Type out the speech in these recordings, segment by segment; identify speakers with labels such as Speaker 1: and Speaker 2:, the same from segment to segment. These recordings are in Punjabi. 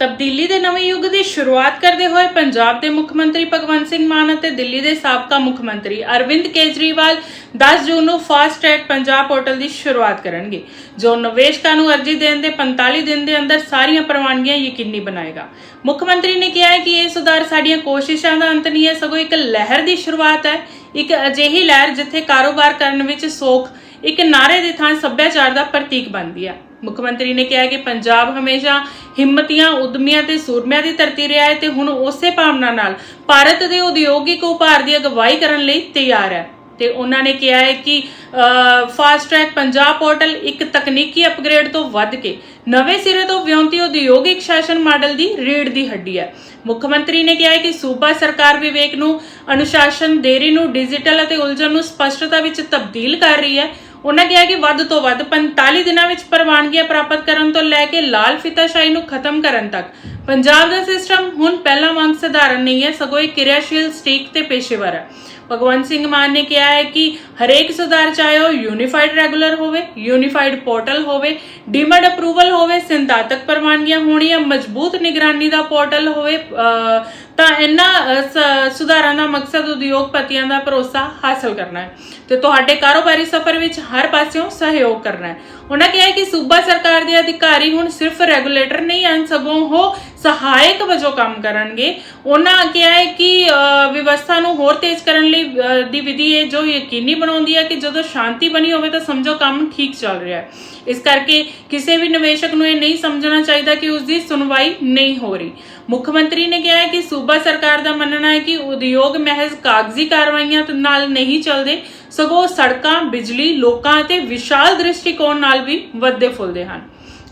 Speaker 1: ਤਬਦੀਲੀ ਦੇ ਨਵੇਂ ਯੁੱਗ ਦੀ ਸ਼ੁਰੂਆਤ ਕਰਦੇ ਹੋਏ ਪੰਜਾਬ ਦੇ ਮੁੱਖ ਮੰਤਰੀ ਭਗਵੰਤ ਸਿੰਘ ਮਾਨ ਅਤੇ ਦਿੱਲੀ ਦੇ ਸਾਬਕਾ ਮੁੱਖ ਮੰਤਰੀ ਅਰਵਿੰਦ ਕੇਜਰੀਵਾਲ 10 ਜੂਨ ਨੂੰ ਫਾਸਟ ਟਰੈਕ ਪੰਜਾਬ ਪੋਰਟਲ ਦੀ ਸ਼ੁਰੂਆਤ ਕਰਨਗੇ, ਜੋ ਨਿਵੇਸ਼ਕਾਂ ਨੂੰ ਅਰਜ਼ੀ ਦੇਣ ਦੇ 45 ਦਿਨ ਦੇ ਅੰਦਰ ਸਾਰੀਆਂ ਪ੍ਰਵਾਨਗੀਆਂ ਯਕੀਨੀ ਬਣਾਏਗਾ। ਮੁੱਖ ਮੰਤਰੀ ਨੇ ਕਿਹਾ ਹੈ ਕਿ ਇਹ ਸੁਧਾਰ ਸਾਡੀਆਂ ਕੋਸ਼ਿਸ਼ਾਂ ਦਾ ਅੰਤ ਨਹੀਂ ਹੈ, ਸਗੋਂ ਇੱਕ ਲਹਿਰ ਦੀ ਸ਼ੁਰੂਆਤ ਹੈ, ਇੱਕ ਅਜਿਹੀ ਲਹਿਰ ਜਿੱਥੇ ਕਾਰੋਬਾਰ ਕਰਨ ਵਿੱਚ ਸੋਖ ਇੱਕ ਨਾਰੇ ਦੀ ਥਾਂ ਸੱਭਿਆਚਾਰ ਦਾ ਪ੍ਰਤੀਕ ਬਣਦੀ ਹੈ। ਮੁੱਖ ਮੰਤਰੀ ਨੇ ਕਿਹਾ ਕਿ ਪੰਜਾਬ ਹਮੇਸ਼ਾ ਹਿੰਮਤੀਆਂ, ਉਦਮੀਆਂ ਤੇ ਸੂਰਮਿਆਂ ਦੀ ਧਰਤੀ ਰਿਹਾ ਹੈ ਤੇ ਹੁਣ ਉਸੇ ਭਾਵਨਾ ਨਾਲ ਭਾਰਤ ਦੇ ਉਦਯੋਗਿਕ ਉਭਾਰ ਦੀ ਅਗਵਾਈ ਕਰਨ ਲਈ ਤਿਆਰ ਹੈ। ਤੇ ਉਹਨਾਂ ਨੇ ਕਿਹਾ ਹੈ ਕਿ ਫਾਸਟ ਟਰੈਕ ਪੰਜਾਬ ਪੋਰਟਲ ਇੱਕ ਤਕਨੀਕੀ ਅਪਗ੍ਰੇਡ ਤੋਂ ਵੱਧ ਕੇ ਨਵੇਂ ਸਿਰੇ ਤੋਂ ਵਿਉਂਤੀ ਉਦਯੋਗਿਕ ਸ਼ਾਸਨ ਮਾਡਲ ਦੀ ਰੀੜ ਦੀ ਹੱਡੀ ਹੈ। ਮੁੱਖ ਮੰਤਰੀ ਨੇ ਕਿਹਾ ਹੈ ਕਿ ਸੂਬਾ ਸਰਕਾਰ ਵਿਵੇਕ ਨੂੰ ਅਨੁਸ਼ਾਸਨ ਦੇਰੀ ਨੂੰ, ਡਿਜੀਟਲ ਅਤੇ ਉਲਝਣ ਨੂੰ ਸਪਸ਼ਟਤਾ ਵਿੱਚ ਤਬਦੀਲ ਕਰ ਰਹੀ ਹੈ। ਉਹਨਾਂ ਕਿਹਾ ਕਿ ਵੱਧ ਤੋਂ ਵੱਧ 45 ਦਿਨਾਂ ਵਿੱਚ ਪ੍ਰਵਾਨਗੀਆਂ ਪ੍ਰਾਪਤ ਕਰਨ ਤੋਂ ਲੈ ਕੇ ਲਾਲ ਫੀਤਾਸ਼ਾਹੀ ਨੂੰ ਖਤਮ ਕਰਨ ਤੱਕ। ਪੰਜਾਬ ਦਾ ਸਿਸਟਮ ਹੁਣ ਪਹਿਲਾਂ ਵਾਂਗ ਸਧਾਰਨ ਨਹੀਂ ਹੈ, ਸਗੋਂ ਇਹ ਕਿਰਿਆਸ਼ੀਲ ਸਟੀਕ ਤੇ ਪੇਸ਼ੇਵਰ ਹੈ। ਭਗਵੰਤ ਸਿੰਘ ਮਾਨ ਨੇ ਕਿਹਾ ਹੈ ਕਿ ਹਰੇਕ ਸੁਧਾਰ ਚਾਹੇ ਉਹ ਯੂਨੀਫਾਈਡ ਰੈਗੂਲਰ ਹੋਵੇ ਯੂਨੀਫਾਈਡ ਪੋਰਟਲ ਹੋਵੇ ਡੀਮਡ ਅਪਰੂਵਲ ਹੋਵੇ ਸਿੰਥੈਟਿਕ ਪ੍ਰਵਾਨਗੀਆਂ ਹੋਣੀਆਂ, ਮਜ਼ਬੂਤ ਨਿਗਰਾਨੀ ਦਾ ਪੋਰਟਲ ਹੋਵੇ ਤਾਂ ਇਹਨਾਂ ਸ- ਸੁਧਾਰਾਂ ਦਾ ਮਕਸਦ ਉਦਯੋਗਪਤੀਆਂ ਦਾ ਭਰੋਸਾ ਹਾਸਲ ਕਰਨਾ ਹੈ। ਤੇ ਤੁਹਾਡੇ ਕਾਰੋਬਾਰੀ ਸਫ਼ਰ ਵਿੱਚ ਹਰ ਪਾਸਿਓਂ ਸਹਿਯੋਗ ਕਰਨਾ ਹੈ। ਉਹਨਾਂ ਕਿਹਾ ਹੈ ਕਿ ਸੂਬਾ ਸਰਕਾਰ ਦੇ ਅਧਿਕਾਰੀ ਹੁਣ ਸਿਰਫ ਰੈਗੂਲੇਟਰ ਨਹੀਂ ਹਨ ਸਗੋਂ ਉਹ ਸਹਾਇਕ ਵਜੋਂ ਕੰਮ ਕਰਨਗੇ। ਉਹਨਾਂ ਕਿਹਾ ਹੈ ਕਿ ਵਿਵਸਥਾ ਨੂੰ ਹੋਰ ਤੇਜ਼ ਕਰਨ ਲਈ ਦੀ ਵਿਧੀ ਹੈ ਜੋ ਯਕੀਨੀ ਬਣਾਉਂਦੀ ਹੈ ਕਿ ਜਦੋਂ ਸ਼ਾਂਤੀ ਬਣੀ ਹੋਵੇ ਤਾਂ ਸਮਝੋ ਕੰਮ ਠੀਕ ਚੱਲ ਰਿਹਾ ਹੈ। ਇਸ ਕਰਕੇ ਕਿਸੇ ਵੀ ਨਿਵੇਸ਼ਕ ਨੂੰ ਇਹ ਨਹੀਂ ਸਮਝਣਾ ਚਾਹੀਦਾ ਕਿ ਉਸ ਦੀ ਸੁਣਵਾਈ ਨਹੀਂ ਹੋ ਰਹੀ। ਮੁੱਖ ਮੰਤਰੀ ਨੇ ਕਿਹਾ ਹੈ ਕਿ ਸੂਬਾ ਸਰਕਾਰ ਦਾ ਮੰਨਣਾ ਹੈ ਕਿ ਉਦਯੋਗ ਮਹਿਜ਼ ਕਾਗਜ਼ੀ ਕਾਰਵਾਈਆਂ ਨਾਲ ਨਹੀਂ ਚੱਲਦੇ, ਸਗੋਂ ਸੜਕਾਂ, ਬਿਜਲੀ, ਲੋਕਾਂ ਅਤੇ ਵਿਸ਼ਾਲ ਦ੍ਰਿਸ਼ਟੀਕੋਣ ਨਾਲ ਵੀ ਵੱਧਦੇ ਫੁੱਲਦੇ ਹਨ।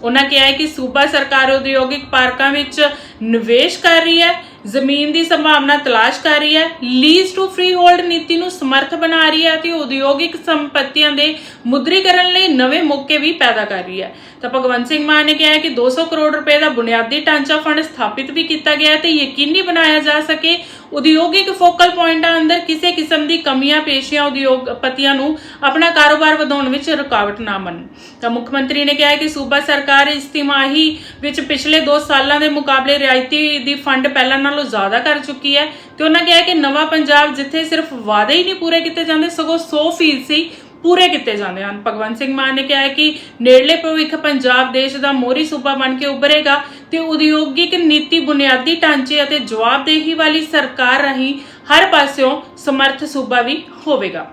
Speaker 1: ਉਹਨਾਂ ਕਿਹਾ ਹੈ ਕਿ ਸੂਬਾ ਸਰਕਾਰ ਉਦਯੋਗਿਕ ਪਾਰਕਾਂ ਵਿੱਚ ਨਿਵੇਸ਼ ਕਰ ਰਹੀ ਹੈ। ਜ਼ਮੀਨ ਦੀ ਸੰਭਾਵਨਾ ਤਲਾਸ਼ ਕਰ ਰਹੀ ਹੈ ਲੀਜ਼ ਟੂ ਫ੍ਰੀ ਹੋਲਡ ਨੀਤੀ ਨੂੰ ਸਮਰਥ ਬਣਾ ਰਹੀ ਹੈ ਅਤੇ ਉਦਯੋਗਿਕ ਸੰਪਤੀਆਂ ਦੇ ਮੁਦਰੀਕਰਨ ਲਈ ਨਵੇਂ ਮੌਕੇ ਵੀ ਪੈਦਾ ਕਰ ਰਹੀ ਹੈ। ਤਾਂ ਭਗਵੰਤ ਸਿੰਘ ਮਾਨ ਨੇ ਕਿਹਾ ਹੈ ਕਿ 200 ਕਰੋੜ ਰੁਪਏ ਦਾ ਬੁਨਿਆਦੀ ਢਾਂਚਾ ਫੰਡ ਸਥਾਪਿਤ ਵੀ ਕੀਤਾ ਗਿਆ ਹੈ ਤੇ ਯਕੀਨੀ ਬਣਾਇਆ ਜਾ ਸਕੇ ਉਦਯੋਗਿਕ ਫੋਕਲ ਪੁਆਇੰਟਾਂ ਅੰਦਰ ਕਿਸੇ ਕਿਸਮ ਦੀ ਕਮੀਆਂ ਪੇਸ਼ੀਆਂ ਉਦਯੋਗਪਤੀਆਂ ਨੂੰ ਆਪਣਾ ਕਾਰੋਬਾਰ ਵਧਾਉਣ ਵਿੱਚ ਰੁਕਾਵਟ ਨਾ ਬਣਨ ਤਾਂ ਮੁੱਖ ਮੰਤਰੀ ਨੇ ਕਿਹਾ ਕਿ ਸੂਬਾ ਸਰਕਾਰ ਇਸ ਤਿਮਾਹੀ ਵਿੱਚ ਪਿਛਲੇ 2 ਸਾਲਾਂ ਦੇ ਮੁਕਾਬਲੇ ਰਿਆਇਤੀ ਦੀ ਫੰਡ ਪਹਿਲਾਂ ਨਾਲੋਂ ਜ਼ਿਆਦਾ ਕਰ ਚੁੱਕੀ ਹੈ ਤੇ ਉਹਨਾਂ ਕਿਹਾ ਕਿ ਨਵਾਂ ਪੰਜਾਬ ਜਿੱਥੇ ਸਿਰਫ ਵਾਅਦੇ ਹੀ ਨਹੀਂ ਪੂਰੇ ਕੀਤੇ ਜਾਂਦੇ, ਸਗੋਂ 100% ਪੂਰੇ ਕੀਤੇ ਜਾਂਦੇ ਹਨ। ਭਗਵੰਤ ਸਿੰਘ ਮਾਨ ਨੇ ਕਿਹਾ ਹੈ ਕਿ ਨੇੜਲੇ ਭਵਿੱਖ ਪੰਜਾਬ ਦੇਸ਼ ਦਾ ਮੋਹਰੀ ਸੂਬਾ ਬਣ ਕੇ ਉੱਭਰੇਗਾ ਤੇ ਉਦਯੋਗਿਕ ਨੀਤੀ ਬੁਨਿਆਦੀ ਢਾਂਚੇ ਅਤੇ ਜਵਾਬਦੇਹੀ ਵਾਲੀ ਸਰਕਾਰ ਰਹੀ ਹਰ ਪਾਸਿਓਂ ਸਮਰਥ ਸੂਬਾ ਵੀ ਹੋਵੇਗਾ।